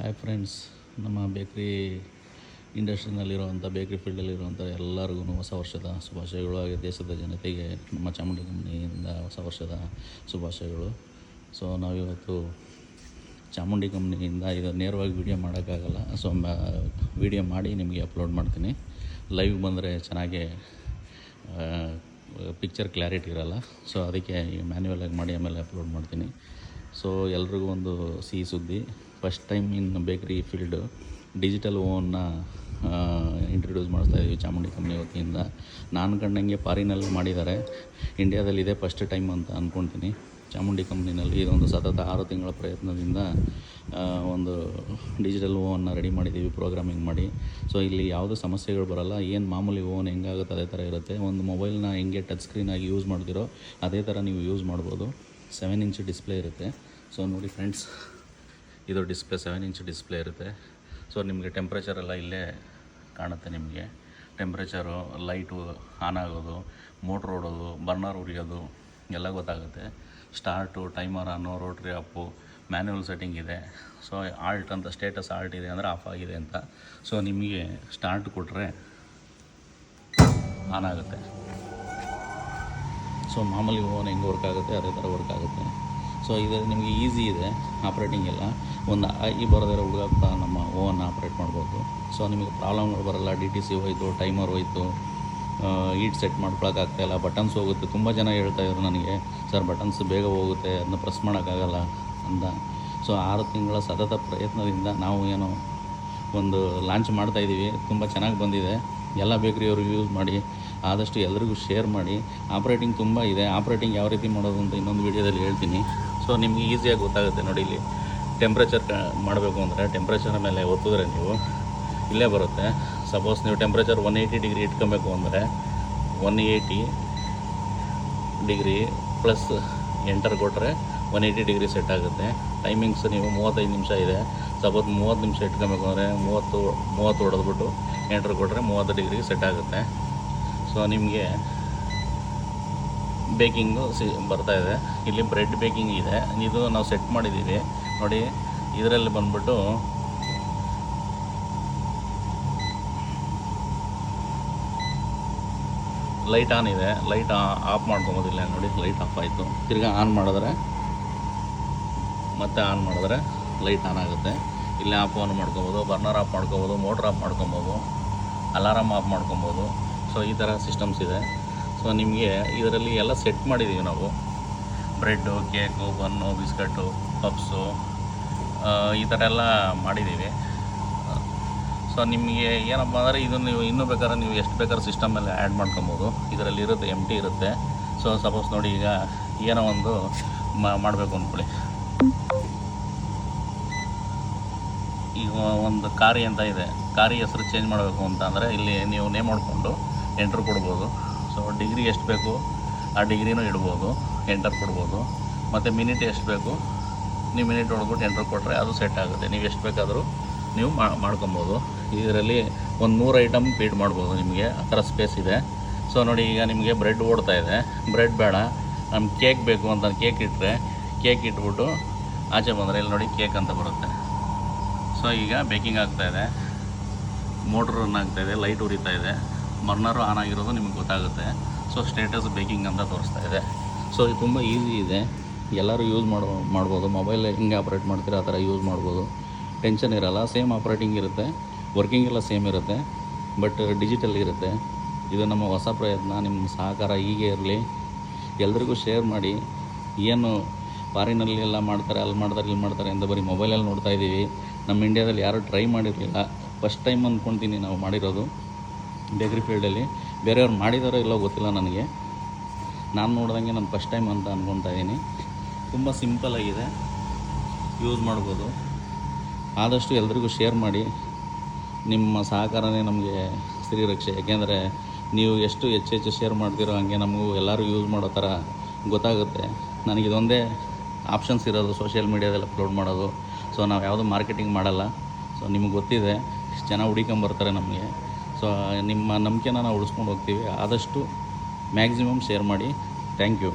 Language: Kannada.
ಹಾಯ್ ಫ್ರೆಂಡ್ಸ್ ನಮ್ಮ ಬೇಕ್ರಿ ಇಂಡಸ್ಟ್ರಿನಲ್ಲಿರುವಂಥ ಬೇಕ್ರಿ ಫೀಲ್ಡಲ್ಲಿರುವಂಥ ಎಲ್ಲರಿಗೂ ಹೊಸ ವರ್ಷದ ಶುಭಾಶಯಗಳು ಹಾಗೆ ದೇಶದ ಜನತೆಗೆ, ನಮ್ಮ ಚಾಮುಂಡಿ ಕಂಪ್ನಿಯಿಂದ ಹೊಸ ವರ್ಷದ ಶುಭಾಶಯಗಳು. ಸೊ ನಾವಿವತ್ತು ಚಾಮುಂಡಿ ಕಂಪ್ನಿಯಿಂದ ಇದು ನೇರವಾಗಿ ವಿಡಿಯೋ ಮಾಡೋಕ್ಕಾಗಲ್ಲ. ಸೊ ವಿಡಿಯೋ ಮಾಡಿ ನಿಮಗೆ ಅಪ್ಲೋಡ್ ಮಾಡ್ತೀನಿ. ಲೈವ್ ಬಂದರೆ ಚೆನ್ನಾಗೆ ಪಿಕ್ಚರ್ ಕ್ಲಾರಿಟಿ ಇರಲ್ಲ. ಸೊ ಅದಕ್ಕೆ ಮ್ಯಾನ್ಯುವಲ್ ಆಗಿ ಮಾಡಿ ಆಮೇಲೆ ಅಪ್ಲೋಡ್ ಮಾಡ್ತೀನಿ. ಸೊ ಎಲ್ರಿಗೂ ಒಂದು ಸಿಹಿ ಸುದ್ದಿ. ಫಸ್ಟ್ ಟೈಮ್ ಇನ್ ಬೇಕ್ರಿ ಫೀಲ್ಡ್. ಡಿಜಿಟಲ್ ಓವನ್ನ ಇಂಟ್ರೊಡ್ಯೂಸ್ ಮಾಡಿಸ್ತಾ ಇದ್ದೀವಿ ಚಾಮುಂಡಿ ಕಂಪ್ನಿ ವತಿಯಿಂದ. ನಾನು ಕಂಡಂಗೆ ಫಾರಿನಲ್ಲಿ ಮಾಡಿದ್ದಾರೆ. ಇಂಡಿಯಾದಲ್ಲಿ ಇದೇ ಫಸ್ಟ್ ಟೈಮ್ ಅಂತ ಅಂದ್ಕೊಳ್ತೀನಿ ಚಾಮುಂಡಿ ಕಂಪ್ನಿನಲ್ಲಿ ಇದೊಂದು ಸತತ ಆರು ತಿಂಗಳ ಪ್ರಯತ್ನದಿಂದ ಒಂದು ಡಿಜಿಟಲ್ ಓವನ್ನು ರೆಡಿ ಮಾಡಿದ್ದೀವಿ ಪ್ರೋಗ್ರಾಮಿಂಗ್ ಮಾಡಿ. ಸೊ ಇಲ್ಲಿ ಯಾವುದೇ ಸಮಸ್ಯೆಗಳು ಬರೋಲ್ಲ. ಏನು ಮಾಮೂಲಿ ಓನ್ ಹೆಂಗಾಗುತ್ತೆ, ಅದೇ ಥರ ಇರುತ್ತೆ. ಒಂದು ಮೊಬೈಲ್ನ ಹೆಂಗೆ ಟಚ್ ಸ್ಕ್ರೀನಾಗಿ ಯೂಸ್ ಮಾಡ್ತಿರೋ, ಅದೇ ಥರ ನೀವು ಯೂಸ್ ಮಾಡ್ಬೋದು. ಸೆವೆನ್ ಇಂಚ್ ಡಿಸ್ಪ್ಲೇ ಇರುತ್ತೆ. ಸೊ ನೋಡಿ ಫ್ರೆಂಡ್ಸ್ ಇದು ಡಿಸ್ಪ್ಲೇ ಸೆವೆನ್ ಇಂಚ್ ಡಿಸ್ಪ್ಲೇ ಇರುತ್ತೆ. ಸೊ ನಿಮಗೆ ಟೆಂಪ್ರೇಚರ್ ಎಲ್ಲ ಇಲ್ಲೇ ಕಾಣುತ್ತೆ ನಿಮಗೆ. ಟೆಂಪ್ರೇಚರು ಲೈಟು ಆನ್ ಆಗೋದು ಮೋಟ್ರ್ ಓಡೋದು ಬರ್ನರ್ ಉರಿಯೋದು, ಎಲ್ಲ ಗೊತ್ತಾಗುತ್ತೆ. Start timer on rotary up manual setting ಇದೆ. ಸೊ ಆಲ್ಟ್ ಅಂತ ಸ್ಟೇಟಸ್ ಆಲ್ಟ್ ಇದೆ ಅಂದರೆ ಆಫ್ ಆಗಿದೆ ಅಂತ. ಸೊ ನಿಮಗೆ ಸ್ಟಾರ್ಟ್ ಕೊಟ್ಟರೆ ಆನ್ ಆಗುತ್ತೆ. ಸೊ ಮಾಮೂಲಿ ಓನ್ ಹೆಂಗೆ ವರ್ಕ್ ಆಗುತ್ತೆ, ಅದೇ ಥರ ವರ್ಕ್ ಆಗುತ್ತೆ. ಸೊ ಇದರಲ್ಲಿ ನಿಮಗೆ ಈಸಿ ಇದೆ ಆಪ್ರೇಟಿಂಗ್ ಎಲ್ಲ. ಒಂದು ಐ ಬರೋದಿರೋ ಹುಡುಗ ಕೂಡ ನಮ್ಮ ಓನ್ ಆಪ್ರೇಟ್ ಮಾಡ್ಬೋದು. ಸೊ ನಿಮಗೆ ಪ್ರಾಬ್ಲಮ್ಗಳು ಬರಲ್ಲ ಡಿ ಟಿ ಸಿ ಹೋಯ್ತು ಟೈಮರ್ ಹೋಯ್ತು ಈಟ್ ಸೆಟ್ ಮಾಡ್ಕೊಳಕ್ಕಾಗ್ತಾಯಿಲ್ಲ ಬಟನ್ಸ್ ಹೋಗುತ್ತೆ. ತುಂಬ ಜನ ಹೇಳ್ತಾ ಇದ್ರು ನನಗೆ, ಸರ್ ಬಟನ್ಸ್ ಬೇಗ ಹೋಗುತ್ತೆ ಅದನ್ನ ಪ್ರೆಸ್ ಮಾಡೋಕ್ಕಾಗಲ್ಲ ಅಂತ. ಸೊ ಆರು ತಿಂಗಳ ಸತತ ಪ್ರಯತ್ನದಿಂದ ನಾವು ಏನೋ ಒಂದು ಲಾಂಚ್ ಮಾಡ್ತಾಯಿದ್ದೀವಿ ತುಂಬ ಚೆನ್ನಾಗಿ ಬಂದಿದೆ. ಎಲ್ಲ ಬೇಕ್ರಿಯವರು ಯೂಸ್ ಮಾಡಿ, ಆದಷ್ಟು ಎಲ್ರಿಗೂ ಶೇರ್ ಮಾಡಿ. ಆಪ್ರೇಟಿಂಗ್ ತುಂಬ ಇದೆ. ಆಪ್ರೇಟಿಂಗ್ ಯಾವ ರೀತಿ ಮಾಡೋದು ಅಂತ ಇನ್ನೊಂದು ವೀಡಿಯೋದಲ್ಲಿ ಹೇಳ್ತೀನಿ. ಸೊ ನಿಮಗೆ ಈಸಿಯಾಗಿ ಗೊತ್ತಾಗುತ್ತೆ ನೋಡಿ ಇಲ್ಲಿ. ಟೆಂಪ್ರೇಚರ್ ಮಾಡಬೇಕು ಅಂದರೆ ಟೆಂಪ್ರೇಚರ್ ಮೇಲೆ ಒತ್ತಿದ್ರೆ ನೀವು, ಇಲ್ಲೇ ಬರುತ್ತೆ. ಸಪೋಸ್ ನೀವು ಟೆಂಪ್ರೇಚರ್ ಒನ್ ಏಯ್ಟಿ ಡಿಗ್ರಿ ಇಟ್ಕೊಬೇಕು ಅಂದರೆ one eighty degree plus enter ಕೊಟ್ಟರೆ ಒನ್ ಏಯ್ಟಿ ಡಿಗ್ರಿ ಸೆಟ್ ಆಗುತ್ತೆ. ಟೈಮಿಂಗ್ಸ್ ನೀವು ಮೂವತ್ತೈದು ನಿಮಿಷ ಇದೆ. ಸಪೋಸ್ ಮೂವತ್ತು ನಿಮಿಷ ಇಟ್ಕೊಬೇಕು ಅಂದರೆ ಮೂವತ್ತು ಮೂವತ್ತು ಹೊಡೆದ್ಬಿಟ್ಟು ಎಂಟರ್ ಕೊಟ್ಟರೆ ಮೂವತ್ತು ಡಿಗ್ರಿಗೆ ಸೆಟ್ ಆಗುತ್ತೆ. ಸೊ ನಿಮಗೆ ಬೇಕಿಂಗು ಸಿ ಬರ್ತಾ ಇದೆ. ಇಲ್ಲಿ ಬ್ರೆಡ್ ಬೇಕಿಂಗ್ ಇದೆ. ಇದು ನಾವು ಸೆಟ್ ಮಾಡಿದ್ದೀವಿ. ನೋಡಿ, ಇದರಲ್ಲಿ ಬಂದ್ಬಿಟ್ಟು ಲೈಟ್ ಆನ್ ಇದೆ. ಲೈಟ್ ಆಫ್ ಮಾಡ್ಕೊಬೋದಿಲ್ಲ ನೋಡಿ, ಲೈಟ್ ಆಫ್ ಆಯಿತು. ತಿರ್ಗಿ ಆನ್ ಮಾಡಿದ್ರೆ, ಮತ್ತೆ ಆನ್ ಮಾಡಿದ್ರೆ ಲೈಟ್ ಆನ್ ಆಗುತ್ತೆ. ಇಲ್ಲಿ ಆಫ್ ಆನ್ ಮಾಡ್ಕೊಬೋದು, ಬರ್ನರ್ ಆಫ್ ಮಾಡ್ಕೊಬೋದು, ಮೋಟ್ರ್ ಆಫ್ ಮಾಡ್ಕೊಬೋದು ಅಲಾರಾಮ್ ಆಫ್ ಮಾಡ್ಕೊಬೋದು. ಸೊ, ಈ ಥರ ಸಿಸ್ಟಮ್ಸ್ ಇದೆ. ಸೊ ನಿಮಗೆ ಇದರಲ್ಲಿ ಎಲ್ಲ ಸೆಟ್ ಮಾಡಿದ್ದೀವಿ ನಾವು. Bread cake bun biscuit puffs ಈ ಥರ ಎಲ್ಲ ಮಾಡಿದ್ದೀವಿ ಸೊ ನಿಮಗೆ ಏನಪ್ಪ ಅಂದರೆ ಇದನ್ನು ನೀವು ಇನ್ನೂ ಬೇಕಾದ್ರೆ ನೀವು ಎಷ್ಟು ಬೇಕಾದ್ರೆ ಸಿಸ್ಟಮಲ್ಲಿ ಆ್ಯಡ್ ಮಾಡ್ಕೊಬೋದು. ಇದರಲ್ಲಿ ಇರುತ್ತೆ ಎಂ ಟಿ ಇರುತ್ತೆ. ಸೊ ಸಪೋಸ್ ನೋಡಿ ಈಗ ಏನೋ ಒಂದು ಮಾಡಬೇಕು ಅಂದ್ಕೊಳ್ಳಿ. ಈಗ ಒಂದು ಕಾರಿ ಅಂತ ಇದೆ. ಕಾರಿ ಹೆಸರು ಚೇಂಜ್ ಮಾಡಬೇಕು ಅಂತ ಅಂದರೆ ಇಲ್ಲಿ ನೀವು ನೇಮ್ ಮಾಡಿಕೊಂಡು ಎಂಟ್ರ್ ಕೊಡ್ಬೋದು. ಸೊ ಡಿಗ್ರಿ ಎಷ್ಟು ಬೇಕು? ಆ ಡಿಗ್ರಿನೂ ಇಡ್ಬೋದು ಎಂಟರ್ ಕೊಡ್ಬೋದು. ಮತ್ತು ಮಿನಿಟ್ ಎಷ್ಟು ಬೇಕು? ನೀವು ಮಿನಿಟ್ ಹೊಡ್ಬಿಟ್ಟು ಎಂಟರ್ ಕೊಟ್ಟರೆ ಅದು ಸೆಟ್ ಆಗುತ್ತೆ. ನೀವು ಎಷ್ಟು ಬೇಕಾದರೂ ನೀವು ಮಾಡ್ಕೊಬೋದು. ಇದರಲ್ಲಿ ಒಂದು ನೂರು ಐಟಮ್ ಫೀಡ್ ಮಾಡ್ಬೋದು ನಿಮಗೆ. ಆ ಥರ ಸ್ಪೇಸ್ ಇದೆ. ಸೊ ನೋಡಿ ಈಗ ನಿಮಗೆ ಬ್ರೆಡ್ ಓಡ್ತಾ ಇದೆ. ಬ್ರೆಡ್ ಬೇಡ. ನಮ್ಗೆ ಕೇಕ್ ಬೇಕು ಅಂತ ಕೇಕ್ ಇಟ್ಟರೆ ಕೇಕ್ ಇಟ್ಬಿಟ್ಟು ಆಚೆ ಬಂದರೆ, ಇಲ್ಲಿ ನೋಡಿ ಕೇಕ್ ಅಂತ ಬರುತ್ತೆ. ಸೊ ಈಗ ಬೇಕಿಂಗ್ ಆಗ್ತಾ ಇದೆ. ಮೋಟ್ರ್ ರನ್ ಆಗ್ತಾಯಿದೆ ಲೈಟ್ ಉರಿತಾ ಇದೆ. ಬರ್ನರು ಆನ್ ಆಗಿರೋದು ನಿಮಗೆ ಗೊತ್ತಾಗುತ್ತೆ. ಸೊ ಸ್ಟೇಟಸ್ ಬೇಕಿಂಗ್ ಅಂತ ತೋರಿಸ್ತಾ ಇದೆ. ಸೊ ಇದು ತುಂಬ ಈಸಿ ಇದೆ. ಎಲ್ಲರೂ ಯೂಸ್ ಮಾಡೋ, ಮಾಡ್ಬೋದು. ಮೊಬೈಲ್ ಹೆಂಗೆ ಆಪ್ರೇಟ್ ಮಾಡ್ತೀರಾ, ಆ ಥರ ಯೂಸ್ ಮಾಡ್ಬೋದು. ಟೆನ್ಷನ್ ಇರಲ್ಲ. ಸೇಮ್ ಆಪ್ರೇಟಿಂಗ್ ಇರುತ್ತೆ. ವರ್ಕಿಂಗ್ ಎಲ್ಲ ಸೇಮ್ ಇರುತ್ತೆ. ಬಟ್ ಡಿಜಿಟಲ್ ಇರುತ್ತೆ. ಇದು ನಮ್ಮ ಹೊಸ ಪ್ರಯತ್ನ. ನಿಮ್ಮ ಸಹಕಾರ ಹೀಗೆ ಇರಲಿ. ಎಲ್ರಿಗೂ ಶೇರ್ ಮಾಡಿ. ಏನು ಫಾರಿನಲ್ಲಿ ಎಲ್ಲ ಮಾಡ್ತಾರೆ, ಅಲ್ಲಿ ಮಾಡ್ತಾರೆ, ಇಲ್ಲಿ ಮಾಡ್ತಾರೆ ಅಂತ ಬರೀ ಮೊಬೈಲಲ್ಲಿ ನೋಡ್ತಾ ಇದ್ದೀವಿ ನಮ್ಮ ಇಂಡ್ಯಾದಲ್ಲಿ ಯಾರೂ ಟ್ರೈ ಮಾಡಿರಲಿಲ್ಲ. ಫಸ್ಟ್ ಟೈಮ್ ಅಂದ್ಕೊಳ್ತೀನಿ ನಾವು ಮಾಡಿರೋದು. ಬೇಕ್ರಿ ಫೀಲ್ಡಲ್ಲಿ ಬೇರೆಯವ್ರು ಮಾಡಿದಾರೋ ಇಲ್ಲೋ ಗೊತ್ತಿಲ್ಲ ನನಗೆ. ನಾನು ನೋಡ್ದಂಗೆ ನಾನು ಫಸ್ಟ್ ಟೈಮ್ ಅಂತ ಅಂದ್ಕೊತಾ ಇದ್ದೀನಿ ತುಂಬ ಸಿಂಪಲ್ಲಾಗಿದೆ ಯೂಸ್ ಮಾಡ್ಬೋದು. ಆದಷ್ಟು ಎಲ್ರಿಗೂ ಶೇರ್ ಮಾಡಿ. ನಿಮ್ಮ ಸಹಕಾರನೇ ನಮಗೆ ಶ್ರೀರಕ್ಷೆ ಯಾಕೆಂದರೆ ನೀವು ಎಷ್ಟು ಹೆಚ್ಚು ಹೆಚ್ಚು ಶೇರ್ ಮಾಡ್ತೀರೋ ಹಂಗೆ ನಮಗೂ ಎಲ್ಲರೂ ಯೂಸ್ ಮಾಡೋ ಥರ ಗೊತ್ತಾಗುತ್ತೆ. ನನಗಿದೊಂದೇ ಆಪ್ಷನ್ಸ್ ಇರೋದು ಸೋಷಿಯಲ್ ಮೀಡ್ಯಾದಲ್ಲಿ ಅಪ್ಲೋಡ್ ಮಾಡೋದು. ಸೊ ನಾವು ಯಾವುದೂ ಮಾರ್ಕೆಟಿಂಗ್ ಮಾಡಲ್ಲ. ಸೊ ನಿಮಗೆ ಗೊತ್ತಿದೆ. ಜನ ಹುಡುಕೊಂಬರ್ತಾರೆ ನಮಗೆ. ಸೊ ನಿಮ್ಮ ನಂಬಿಕೆನ ನಾವು ಉಳಿಸ್ಕೊಂಡು ಹೋಗ್ತೀವಿ. ಆದಷ್ಟು ಮ್ಯಾಕ್ಸಿಮಮ್ ಶೇರ್ ಮಾಡಿ. Thank you